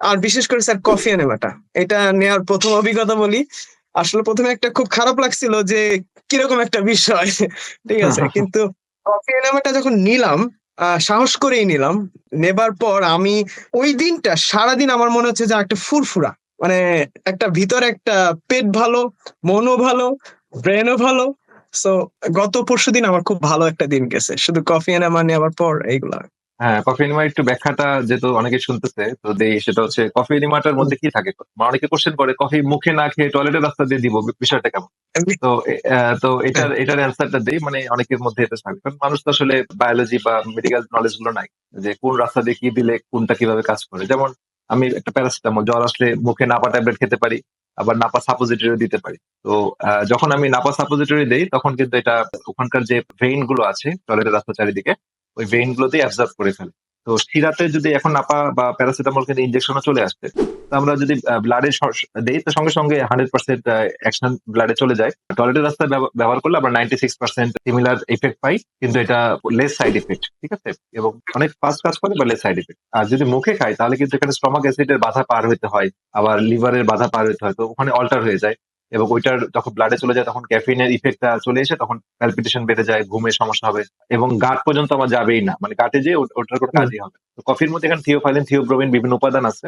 আর বিশেষ করে sir coffee নেওয়াটা এটা নেওয়ার প্রথম অভিজ্ঞতা বলি। আসলে প্রথমে একটা খুব খারাপ লাগছিল যে কীরকম একটা বিষয়। ঠিক আছে কিন্তু কফি নেওয়াটা যখন নিলাম সাহস করেই নিলাম। নেবার পর আমি ওই দিনটা সারাদিন আমার মনে হচ্ছে যে একটা ফুরফুরা। মানে একটা ভিতরে একটা পেট ভালো মনও ভালো ব্রেনও ভালো। সো গত পরশু দিন আমার খুব ভালো একটা দিন গেছে। শুধু কফি এনামা নেওয়ার পর এইগুলা। হ্যাঁ কফি এনিমার একটু ব্যাখ্যাটা যেহেতু অনেকে শুনতেছে তো দেই সেটা হচ্ছে কফি এনিমাটার মধ্যে কি থাকে? মানে অনেকে কোশ্চেন করে কফি মুখে না খেয়ে টয়লেটের রাস্তা দিয়ে দিব বিষয়টা কেমন? তো তো এটার এটার অ্যান্সারটা দেই মানে অনেকের মধ্যে এটা থাকবে কারণ মানুষ তো আসলে বায়োলজি বা মেডিকেল নলেজগুলো নাই যে কোন রাস্তা দিয়ে কি দিলে কোনটা কীভাবে কাজ করে। যেমন আমি একটা প্যারাসিটামল জ্বর আসলে মুখে নাপা ট্যাবলেট খেতে পারি আবার নাপা সাপোজিটরি দিতে পারি। তো আহ, যখন আমি নাপা সাপোজিটরি দেই তখন কিন্তু এটা ওখানকার যে ভেইনগুলো আছে টয়লেটের রাস্তা চারিদিকে ওই ভেইন গুলোতেই অ্যাবজর্ব করে ফেলে। তো শিরাতে যদি এখন নাপা বা প্যারাসিটামল কিন্তু ইনজেকশনও চলে আসছে তো আমরা যদি ব্লাডে দেই, তো সঙ্গে সঙ্গে হান্ড্রেড পার্সেন্ট অ্যাকশন ব্লাডে চলে যায়। টয়লেটের রাস্তায় ব্যবহার করলে আমরা ninety six percent similar effect পাই, কিন্তু এটা লেস সাইড ইফেক্ট ঠিক আছে? এবং অনেক ফাস্ট কাজ করে বা লেস সাইড ইফেক্ট আর যদি মুখে খাই, তাহলে কিন্তু এখানে স্টমাক অ্যাসিডের বাধা পার হইতে হয়, আবার লিভারের বাধা পার হইতে হয়, তো ওখানে অল্টার হয়ে যায়। এবং ওইটার যখন ব্লাডে চলে যায় তখন ক্যাফিনের ইফেক্টটা চলে এসে তখন প্যালপিটেশন বেড়ে যায় ঘুমের সমস্যা হবে এবং গাট পর্যন্ত আমার যাবেই না। মানে গাটে যে ওটার কোনো কাজই হবে তো কফির মধ্যে এখানে থিওফাইলিন থিওব্রোমিন বিভিন্ন উপাদান আছে।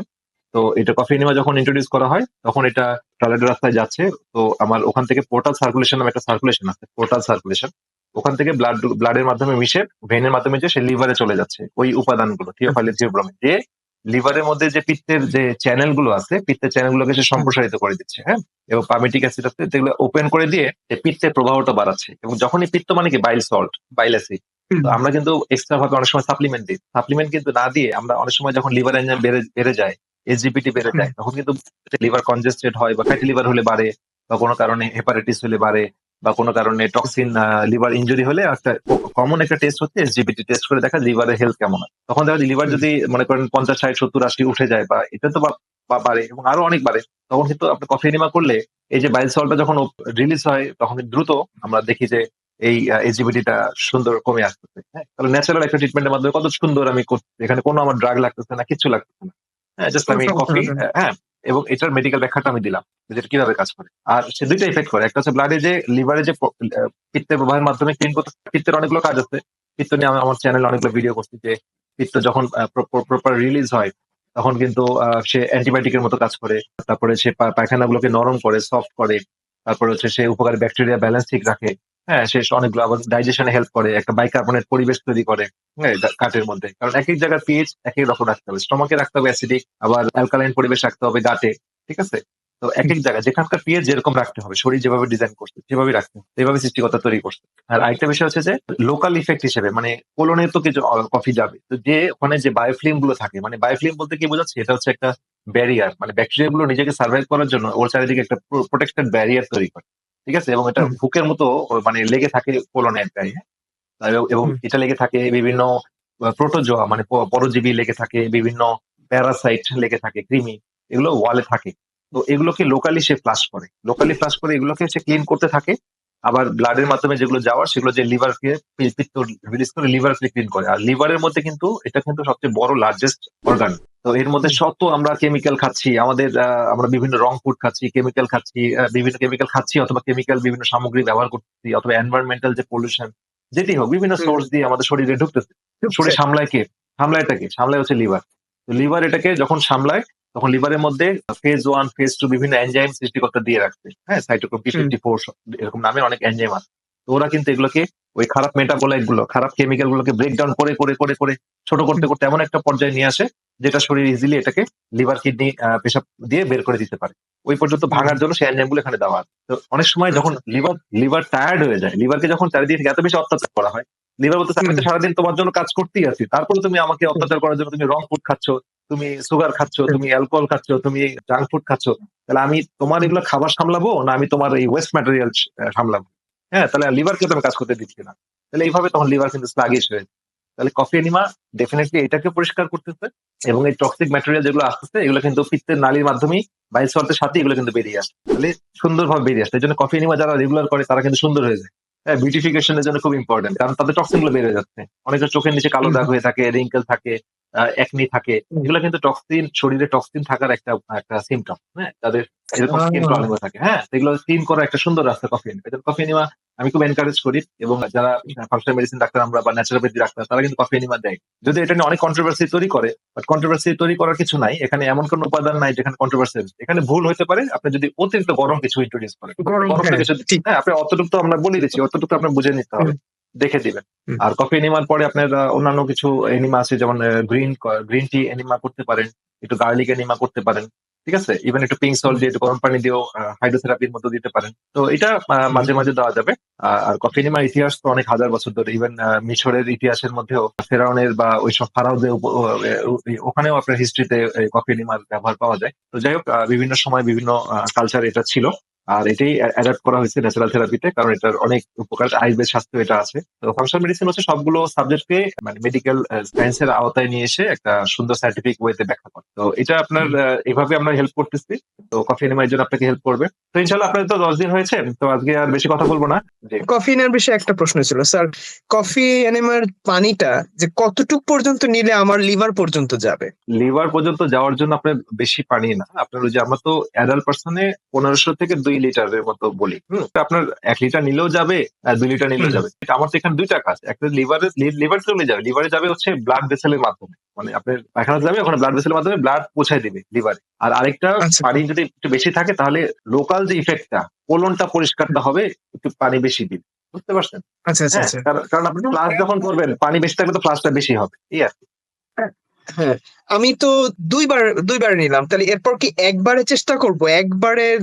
তো এটা কফি নিমা যখন ইন্ট্রোডিউস করা হয় তখন এটা টয়লেটের রাস্তায় যাচ্ছে। তো আমার ওখান থেকে পোর্টাল সার্কুলেশন নামে একটা সার্কুলেশন আছে পোর্টাল সার্কুলেশন ওখান থেকে ব্লাড ব্লাডের মাধ্যমে মিশে ভেনের মাধ্যমে যে সে লিভারে চলে যাচ্ছে ওই উপাদানগুলো থিওফাইলিন থিওব্রোমিন যে লিভারের মধ্যে যে পিত্তের যে চ্যানেলগুলো আছে পিত্তের চ্যানেল গুলোকে সে সম্প্রসারিত করে দিচ্ছে হ্যাঁ? এবং পামিটিক অ্যাসিড আছে যেগুলো ওপেন করে দিয়ে পিত্তের প্রবাহটা বাড়াচ্ছে। এবং যখনই পিত্ত মানে কি? বাইল সল্ট বাইল অ্যাসিড আমরা কিন্তু এক্সট্রা ভাবে অনেক সময় সাপ্লিমেন্ট দিই। সাপ্লিমেন্ট কিন্তু না দিয়ে আমরা অনেক সময় যখন লিভার এনজাইম বেড়ে বেড়ে যায় এসজিপিটি বেড়ে যায় তখন কিন্তু লিভার কনজেস্টেড হয় বা ফ্যাটি লিভার হলে বাড়ে বা কোনো কারণে হেপাটাইটিস হলে বাড়ে। বা কোনো কারণে টক্সিন লিভার ইনজুরি হলে একটা কমন একটা টেস্ট হচ্ছে এসজিপিটি টেস্ট করে দেখা লিভারের হেলথ কেমন আছে তখন দেখা লিভার যদি মনে করেন পঞ্চাশ ষাট সত্তর আশি উঠে যায় বা এটা তো বাড়ে এবং আরও অনেক বাড়ে তখন কিন্তু আপনি কফি এনিমা করলে এই যে বাইল সল্টটা যখন রিলিজ হয় তখন দ্রুত আমরা দেখি যে এই এজিবিলিটিটা সুন্দর কমে আসতেছে হ্যাঁ? তাহলে ন্যাচারাল একটা ট্রিটমেন্টের মাধ্যমে কত সুন্দর আমি করছি এখানে কোনো আমার ড্রাগ লাগতেছে না কিছু লাগতেছে না। হ্যাঁ জাস্ট আমি কফি হ্যাঁ এবং এটার মেডিকেল ব্যাখ্যাটা আমি দিলাম, যে এটা কীভাবে কাজ করে। আর সে দুইটা ইফেক্ট করে। একটা হচ্ছে ব্লাডে যে লিভারে যে পিত্তের প্রবাহের মাধ্যমে ক্লিন করতে পিত্তের অনেকগুলো কাজ আছে। পিত্ত নিয়ে আমার চ্যানেলে অনেকগুলো ভিডিও করছি যে পিত্ত যখন প্রপার রিলিজ হয়, তখন কিন্তু সে অ্যান্টিবায়োটিকের মতো কাজ করে। তারপরে সে পায়খানাগুলোকে নরম করে সফট করে। তারপরে হচ্ছে সে উপকারী ব্যাকটেরিয়া ব্যালেন্স ঠিক রাখে। হ্যাঁ সে অনেকগুলো আবার ডাইজেশনে হেল্প করে একটা বাইকার্বনেট পরিবেশ তৈরি করে হ্যাঁ গাটের মধ্যে। কারণ এক এক জায়গার পিএইচ এক এক রকম রাখতে হবে। স্টমাকে রাখতে হবে অ্যাসিডিক আবার অ্যালকালাইন পরিবেশ রাখতে হবে গাটে ঠিক আছে? তো এক এক জায়গায় যেখানকার পিএইচ যেরকম রাখতে হবে শরীর যেভাবে ডিজাইন করছে সেভাবে রাখতে হবে। সেভাবে সৃষ্টিকতা তৈরি করছে। আর আরেকটা বিষয় হচ্ছে যে লোকাল ইফেক্ট হিসেবে মানে কোলনে তো কিছু কফি যাবে। তো যে ওখানে যে বায়োফিল্মগুলো থাকে মানে বায়োফিল্ম বলতে কি বোঝাচ্ছে? এটা হচ্ছে একটা ব্যারিয়ার মানে ব্যাকটেরিয়া গুলো নিজেকে সার্ভাইভ করার জন্য ওর চারিদিকে একটা প্রোটেক্টেড ব্যারিয়ার তৈরি করে। ঠিক আছে? এবং এটা ভুকের হুকের মতো মানে লেগে থাকে কোলনের গায়ে? এবং- এবং এটা লেগে থাকে বিভিন্ন প্রোটোজোয়া মানে পরজীবী লেগে থাকে বিভিন্ন প্যারাসাইট লেগে থাকে কৃমি এগুলো ওয়ালে থাকে। তো এগুলোকে লোকালি সে ফ্লাশ করে। লোকালি ফ্লাশ করে এগুলোকে সে ক্লিন করতে থাকে। আবার ব্লাডের মাধ্যমে যেগুলো যাওয়ার সেগুলো যে লিভারকে পিত্ত রিলিজ করে লিভারকে ক্লিন করে। আর লিভারের মধ্যে কিন্তু এটা কিন্তু সবচেয়ে বড় লার্জেস্ট অর্গান তো এর মধ্যে শত আমরা কেমিক্যাল খাচ্ছি আমাদের আমরা বিভিন্ন রং ফুড খাচ্ছি কেমিক্যাল খাচ্ছি বিভিন্ন কেমিক্যাল খাচ্ছি অথবা কেমিক্যাল বিভিন্ন সামগ্রী ব্যবহার করছি অথবা এনভায়রনমেন্টাল যে পলিউশন যেটি হোক বিভিন্ন। সোর্স দিয়ে আমাদের শরীরে ঢুকতেছে। শরীর সামলায় কে? সামলায় এটাকে সামলায় হচ্ছে লিভার তো লিভার এটাকে যখন সামলায় তখন লিভারের মধ্যে ফেজ ওয়ান ফেজ টু বিভিন্ন এনজাইম সৃষ্টিকর্তা দিয়ে রাখছে। হ্যাঁ সাইটোক্রোম পি ফিফটি ফোর এরকম নামে অনেক এনজাইম আছে। তো ওরা কিন্তু এগুলোকে ওই খারাপ মেটাবোলাইটগুলো খারাপ কেমিক্যাল গুলোকে ব্রেক ডাউন করে করে করে করে ছোট করতে করতে এমন একটা পর্যায়ে নিয়ে আসে যেটা শরীর ইজিলি এটাকে লিভার কিডনি পেশাব দিয়ে বের করে দিতে পারে। ওই পর্যন্ত ভাঙার জন্য সেই এনজাইমগুলো এখানে দেওয়া। তো অনেক সময় যখন লিভার লিভার টায়ার্ড হয়ে যায় লিভারকে যখন চারিদিকে এত বেশি অত্যাচার করা হয় লিভার বলতে আমি তো সারাদিন তোমার জন্য কাজ করতেই আছি। তারপরে তুমি আমাকে অত্যাচার করার জন্য তুমি রং ফুড খাচ্ছ তুমি সুগার খাচ্ছ তুমি অ্যালকোহল খাচ্ছ তুমি জাঙ্ক ফুড খাচ্ছ। তাহলে আমি তোমার এগুলো খাবার সামলাবো না আমি তোমার এই ওয়েস্ট ম্যাটেরিয়াল সামলাবো? হ্যাঁ তাহলে লিভারকে তো আমি কাজ করতে দিচ্ছি না। তাহলে এইভাবে তখন লিভার কিন্তু স্লাগিশ হয়ে তাহলে কফি এনিমা ডেফিনেটলি এটাকে পরিষ্কার করতেছে এবং এই টক্সিক ম্যাটেরিয়াল যেগুলো আসতেছে এগুলো কিন্তু পিত্তের নালীর মাধ্যমেই বাইল সল্টের সাথে এগুলো কিন্তু বেরিয়ে আসে। তাহলে সুন্দরভাবে বেরিয়ে আসে। এই জন্য কফি এনিমা যারা রেগুলার করে তারা কিন্তু সুন্দর হয়ে যায়। বিউটিফিকেশনের জন্য খুব ইম্পর্টেন্ট কারণ তাদের টক্সিনগুলো বেড়ে যাচ্ছে। অনেকের চোখের নিচে কালো দাগ হয়ে থাকে রিঙ্কেল থাকে। একনি থাকে। এগুলো কিন্তু টক্সিন শরীরে টক্সিন থাকার একটা একটা সিমটম হ্যাঁ? তাদের এরকম স্কিন প্রবলেম থাকে হ্যাঁ? এগুলো ক্লিন করার একটা সুন্দর রাস্তা কফি কফি এনিমা আমি খুব এনকারেজ করি এবং যারা ফাংশনাল মেডিসিন ডাক্তার আমরা বা ন্যাচারোপ্যাথি ডাক্তার তারা কিন্তু কফি এনিমা দেয়। যদি এটা নিয়ে অনেক কন্ট্রোভার্সি তৈরি করে বাট কন্ট্রোভার্সি তৈরি করার কিছু নাই এখানে এমন কোনো উপাদান নাই যেখানে কন্ট্রোভার্সি এখানে ভুল হতে পারে আপনি যদি অতিরিক্ত গরম কিছু ইন্ট্রোডিউস করেন। গরম, হ্যাঁ, কিছু। হ্যাঁ আপনি অতটুকু তো আমরা বলে দিচ্ছি অতটুকু আপনার বুঝে নিতে হবে। দেখে দিবেন। আর কফি এনিমার পরে আপনার অন্যান্য কিছু এনিমা আছে যেমন গ্রিন গ্রিন টি এনিমা করতে পারেন একটু গার্লিক এনিমা করতে পারেন ঠিক আছে? ইভেন একটু পিঙ্ক সল্ট দিয়ে একটু গরম পানি দিয়েও হাইড্রোথেরাপির মতো দিতে পারেন। তো এটা মাঝে মাঝে দেওয়া যাবে। আর কফি এনিমার ইতিহাস তো অনেক হাজার বছর ধরে ইভেন মিশরের ইতিহাসের মধ্যেও ফেরাউনের বা ওইসব ফারাউদের ওখানেও আপনার হিস্ট্রিতে কফি এনিমার ব্যবহার পাওয়া যায়। তো যাই হোক বিভিন্ন সময় বিভিন্ন কালচার এটা ছিল। আর এটাই অ্যাডাপ্ট করা হয়েছে ন্যাচারাল থেরাপিতে কারণ এটার অনেক উপকার আয়ুর্বেদ স্বাস্থ্য এটা আছে। তো ফাংশনাল মেডিসিন হচ্ছে সবগুলো সাবজেক্টকে মানে মেডিকেল সায়েন্সের আওতায় নিয়ে এসে একটা সুন্দর সাইন্টিফিক ওয়েতে ব্যাখ্যা করে। তো এটা আপনার এভাবে আমরা হেল্প করতেছি। তো কফি এনিমা এর জন্য আপনাকে হেল্প করবে। তো ইনশাল্লাহ আপনার তো দশ দিন হয়েছে তো আজকে আর বেশি কথা বলব না। কফি এনার বিষয়ে একটা প্রশ্ন ছিল স্যার কফি এনেমার পানিটা যে কতটুক পর্যন্ত নিলে আমার লিভার পর্যন্ত যাবে? লিভার পর্যন্ত যাওয়ার জন্য আপনার বেশি পানি না। আপনার ওই যে আমরা তো অ্যাডাল্ট পার্সনে পনেরোশো থেকে দুই লিটারের মতো বলি। হুম, আপনার এক লিটার নিলেও যাবে আর দুই লিটার নিলেও যাবে। আমার তো এখানে দুইটা কাজ। একটা লিভারে লিভার চলে যাবে। লিভারে যাবে হচ্ছে ব্লাড ভেসেলের মাধ্যমে। মানে আপনার পায়খানা যাবে ওখানে ব্লাড ভেসেলের মাধ্যমে ব্লাড পৌঁছায় দিবে লিভারে আর আরেকটা আচ্ছা। পানি যদি একটু বেশি থাকে তাহলে লোকাল যে ইফেক্টটা কোলনটা পরিষ্কারটা হবে একটু পানি বেশি দিবে। বুঝতে পারছেন? আচ্ছা আচ্ছা হ্যাঁ, কারণ- কারণ আপনি ফ্লাস যখন করবেন পানি বেশি থাকলে তো ফ্লাসটা বেশি হবে। এই আর কি। হ্যাঁ আমি তো দুইবার দুইবার নিলাম। তাহলে এরপর কি একবারে চেষ্টা করব? একবারে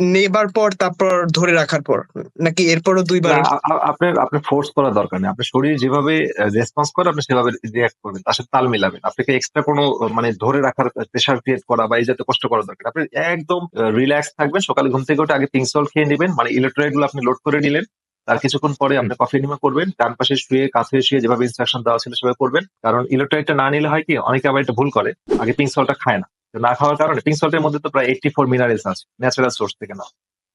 নেবার পর, তারপর ধরে রাখার পর? নাকি এরপরও দুইবার? আপনার আপনার ফোর্স করার দরকার নেই। আপনার শরীর যেভাবে রেসপন্স করে, আপনি সেভাবে রিয়াক্ট করবেন। তার সাথে তাল মিলাবেন। আপনাকে এক্সট্রা কোনো মানে ধরে রাখার প্রেশার ক্রিয়েট করা বা এই যাতে কষ্ট করা দরকার আপনি একদম রিল্যাক্স থাকবেন। সকালে ঘুম থেকে উঠে আগে পিঙ্ক সল্ট খেয়ে নেবেন। মানে ইলেকট্রোলাইটগুলো আপনি লোড করে নিলেন। তার কিছুক্ষণ পরে আপনি কফি নিমা করবেন ডান পাশে শুয়ে কাছে শুয়ে যেভাবে ইনস্ট্রাকশন দেওয়া ছিল সেভাবে করবেন। কারণ ইলেকট্রোলাইটটা না নিলে হয় কি অনেকে আবার এটা ভুল করে আগে পিঙ্ক সল্টটা খায় না। না খাওয়ার কারণে পিঙ্ক সল্টের মধ্যে তো প্রায় এইটটি ফোর মিনারেলস আছে ন্যাচারাল সোর্স থেকে না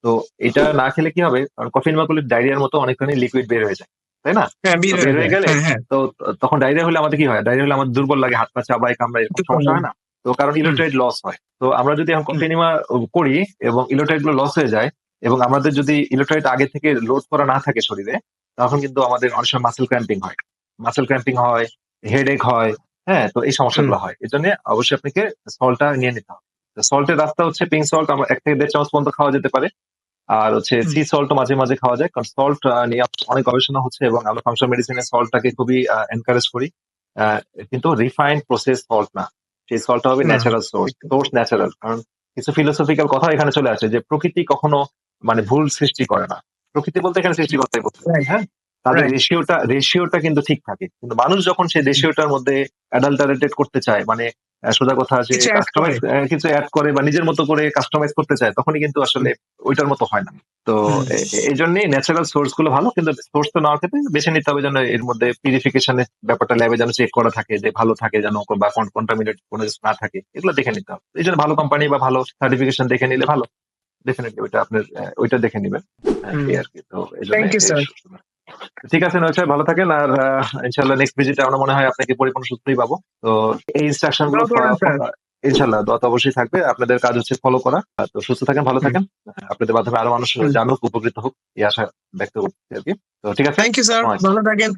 তো এটা না খেলে কি হবে কারণ কফি নিমা করলে ডায়রিয়ার মতো অনেকখানি লিকুইড বের হয়ে যায় তাই না? হ্যাঁ বের হয়ে গেলে? হ্যাঁ হ্যাঁ। তো তখন ডায়রিয়া হলে আমাদের কি হয় ডায়রিয়া হলে আমাদের দুর্বল লাগে হাত পা চাবায় কামড়ায় এরকম সমস্যা হয় না। তো কারণ ইলেকট্রাইট লস হয়। তো আমরা যদি এখন কফি নিমা করি এবং ইলেকট্রাইটগুলো লস হয়ে যায় এবং আমাদের যদি ইলেকট্রাইট আগে থেকে লোড করা না থাকে শরীরে তখন কিন্তু আমাদের অনেক সময় মাসেল ক্র্যাম্পিং হয়। মাসেল ক্র্যাম্পিং হয় হেডেক হয় হ্যাঁ তো এই সমস্যাগুলো হয়। এই জন্য অবশ্যই আপনাকে সল্টটা নিয়ে নিতে হবে। সল্টের রাস্তা হচ্ছে পিঙ্ক সল্ট আমরা এক থেকে দেড় চামচ পর্যন্ত খাওয়া যেতে পারে। আর হচ্ছে সি সল্ট মাঝে মাঝে খাওয়া যায় কারণ সল্ট নিয়ে অনেক গবেষণা হচ্ছে এবং আমরা ফাংশন মেডিসিনের সল্টটাকে খুবই এনকারেজ করি। কিন্তু রিফাইন্ড প্রসেস সল্ট না। সেই সল্টটা হবে ন্যাচারাল সোর্স। সোর্স ন্যাচারাল কারণ কিছু ফিলোসফিক্যাল কথা এখানে চলে আসে যে প্রকৃতি কখনো মানে ভুল সৃষ্টি করে না। প্রকৃতি বলতে এখানে সৃষ্টি করতে হ্যাঁ। তাদের রেশিওটা রেশিওটা কিন্তু ঠিক থাকে। কিন্তু মানুষ যখন সেই রেশিওটার মধ্যে অ্যাডাল্টারেটেড করতে চায় মানে সোজা কথা আছে কাস্টমাইজ কিছু অ্যাড করে বা নিজের মতো করে কাস্টমাইজ করতে চায় তখনই কিন্তু আসলে ওইটার মতো হয় না। তো এই জন্যই ন্যাচারাল সোর্সগুলো ভালো কিন্তু সোর্স তো নেওয়ার ক্ষেত্রে বেছে নিতে হবে যেন এর মধ্যে পিউরিফিকেশনের ব্যাপারটা ল্যাবে যেন চেক করা থাকে যে ভালো থাকে যেন বা কন্টামিনেট কোনো কিছু না থাকে এগুলো দেখে নিতে হবে। এই জন্য ভালো কোম্পানি বা ভালো সার্টিফিকেশন দেখে নিলে ভালো। ডেফিনেটলি ওইটা আপনার ওইটা দেখে নেবেন। এই আর কি তো। ঠিক আছে নয় স্যার ভালো থাকেন আর ইনশাল্লাহ নেক্সট ভিজিটে আমরা মনে হয় আপনাকে পরিপূর্ণ সুস্থই পাবো। তো এই ইনস্ট্রাকশনগুলো। ইনশাল্লাহ দত অবশ্যই থাকবে। আপনাদের কাজ হচ্ছে ফলো করা। তো সুস্থ থাকেন ভালো থাকেন। আপনাদের মাধ্যমে আরও মানুষ। জানুক উপকৃত হোক এই আশা ব্যক্ত করছি আর কি। তো ঠিক আছে থ্যাংক ইউ স্যার ভালো থাকেন।